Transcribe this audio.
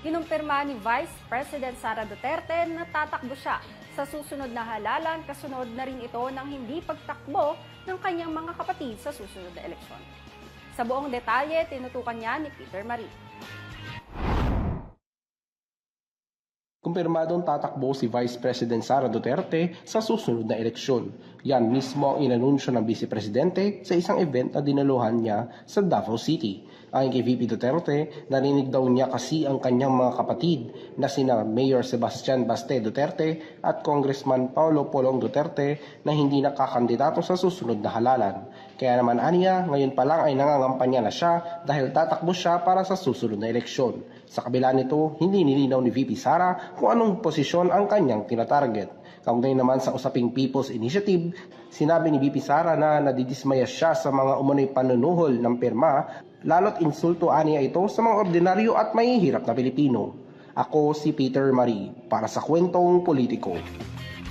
Kinumpirma ni Vice President Sara Duterte na tatakbo siya sa susunod na halalan kasunod na rin ito ng hindi pagtakbo ng kanyang mga kapatid sa susunod na eleksyon. Sa buong detalye, tinutukan niya ni Peter Marie. Kumpirmadong tatakbo si Vice President Sara Duterte sa susunod na eleksyon. Yan mismo ang inanunsyo ng Vice Presidente sa isang event na dinaluhan niya sa Davao City. Ayon kay VP Duterte, narinig daw niya kasi ang kanyang mga kapatid na sina Mayor Sebastian Baste Duterte at Congressman Paulo Polong Duterte na hindi nakakandidato sa susunod na halalan. Kaya naman aniya, ngayon pa lang ay nangangampanya na siya dahil tatakbo siya para sa susunod na eleksyon. Sa kabila nito, hindi nilinaw ni VP Sara kung anong posisyon ang kanyang tinatarget. Kaugnay naman sa usaping People's Initiative, sinabi ni VP Sara na nadidismaya siya sa mga umunoy panunuhol ng pirma, lalo't insulto aniya ito sa mga ordinaryo at mahihirap na Pilipino. Ako si Peter Marie para sa kwentong politiko.